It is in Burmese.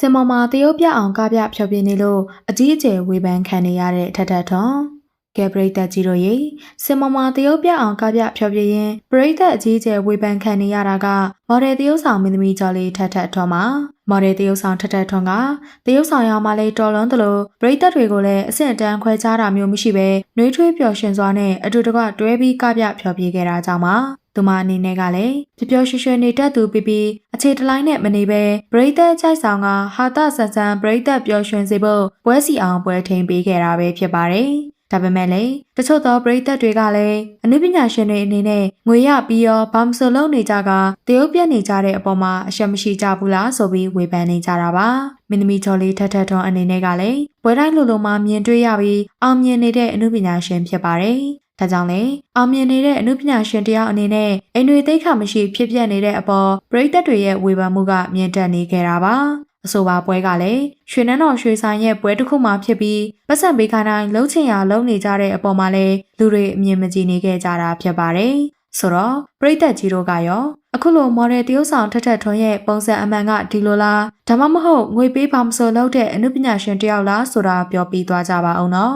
စင်မော်မှာတရုတ်ပြအောင်ကားပြဖြောပြနေလို့အကြီးအကျယ်ဝေဖန်ခံနေရတဲ့ထထထွန်ကဲပရိသတ်ကြီးတို့ရေစင်မော်မှာတရုတ်ပြအောင်ကားပြဖြောပြရင်ပရိသတ်အကြီးအကျယ်ဝေဖန်ခံနေရတာကမော်ဒယ်တရုတ်ဆောင်မင်းသမီးကျော်လေးထထထွန်မှာမော်ဒယ်တရုတ်ဆောင်ထထထွန်ကတရုတ်ဆောင်ရမှလည်းတော်လွန်သလိုပရိသတ်တွေကိုလည်းအဆင့်အတန်းခွဲခြားတာမျိုးမရှိဘဲနှွေးထွေးပျော်ရွှင်စွာနဲ့အတူတကွတွဲပြီးကားပြဖြောပြခဲ့တာကြောင့်ပါသူမအနေနဲ့ကလည်းပျော်ပျော်ရွှင်ရွှင်နေတတ်သူပြီးပြီး အခြေတလိုင်းနဲ့မနေပဲပရိသတ်ကြိုက်ဆောင်ကဟာတဆန်ဆန်ပရိသတ်ပျော်ရွှင်စေဖို့ပွဲစီအောင်ပွဲထိန်ပေးခဲ့တာပဲဖြစ်ပါတယ်။ဒါပေမဲ့လည်းတချို့သောပရိသတ်တွေကလည်းအနုပညာရှင်တွေအနေနဲ့ငွေရပြီးရောဘာမဆိုလုံးနေကြကတရုတ်ပြက်နေကြတဲ့အပေါ်မှာအရှက်မရှိကြဘူးလားဆိုပြီးဝေဖန်နေကြတာပါ။မင်းသမီးချော်လေးထထထွန်အနေနဲ့ကလည်းပွဲတိုင်းလိုလိုမှမြင်တွေ့ရပြီးအောင်မြင်နေတဲ့အနုပညာရှင်ဖြစ်ပါတယ်။ ဒါကြောင့်လေအောင်မြင်နေတဲ့အမှုပညာရှင်တယောက်အနေနဲ့အိမ်တွေသိက္ခာမရှိဖြစ်ပျက်နေတဲ့အပေါ်ပရိသတ်တွေရဲ့ဝေဖန်မှုကမြင့်တက်နေခဲ့တာပါအဆိုပါပွဲကလည်းရွှေနန်းတော်ရွှေဆိုင်ရဲ့ပွဲတစ်ခုမှဖြစ်ပြီးပတ်စံပေးခိုင်းတိုင်းလှုပ်ချင်ရလှုပ်နေကြတဲ့အပေါ်မှာလည်းလူတွေအမြင်မကြည်နေခဲ့ကြတာဖြစ်ပါတယ်ဆိုတော့ပရိသတ်ကြီးတို့ကရောအခုလိုမော်ဒယ်တရုတ်ဆောင်ထက်ထက်ထွန်းရဲ့ပုံစံအမှန်ကဒီလိုလားဒါမှမဟုတ်ငွေပေးပါမဆိုလို့တဲ့အမှုပညာရှင်တယောက်လားဆိုတာပြောပြသွားကြပါအောင်နော်